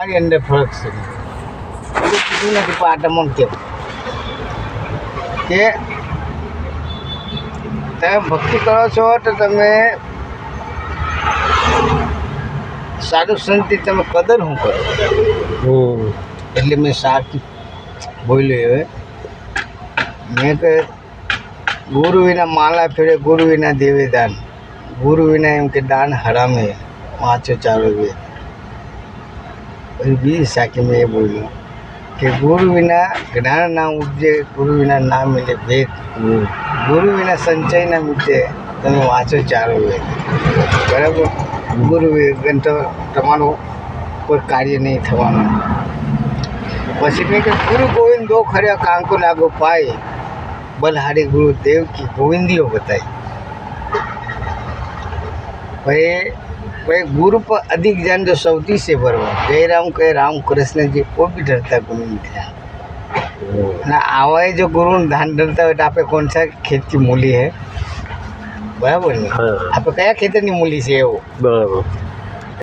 મારી અંદર ફરક છે. એવું કીધું નથી પણ આ તમને કેવું કે તમે ભક્તિ કરો છો તો તમે સાધુ સંતની તમે કદર હું કરો? એટલે મેં સાચું બોલ્યો હવે. મેં કે ગુરુ વિના માલા ફેરે ગુરુ વિના દેવે દાન. ગુરુ વિના એમ કે દાન હરામે વાંચો ચાલો વે પછી બીજી સાકી મેં એ બોલ્યું કે ગુરુ વિના જ્ઞાન ના ઉપજે ગુરુ વિના ના મિલે ભેદ ગુરુ વિના સંચય ના મિલે તમે વાંચો ચારો વે બરાબર? ગુરુ વગર તો તમારું કોઈ કાર્ય નહીં થવાનું. પછી મેં કે ગુરુ ગોવિંદ દો ખર્યા કાંકો લાગો પાય. બલહારી ગુરુ દેવ કી ગોવિંદીઓ બતાવી ભાઈ भाई गुरु पर अधिक ज्ञान जो सौती से भरवा जय राम कहे राम कृष्ण जी को भी डरता गुरु नहीं था ना आवाए जो गुरु धान डरता હોય તો આપણે કોણ સા ખેતની મૂલી હે બરાબર ને હા આપણે કયા ખેતરની મૂલી છે એવું બરાબર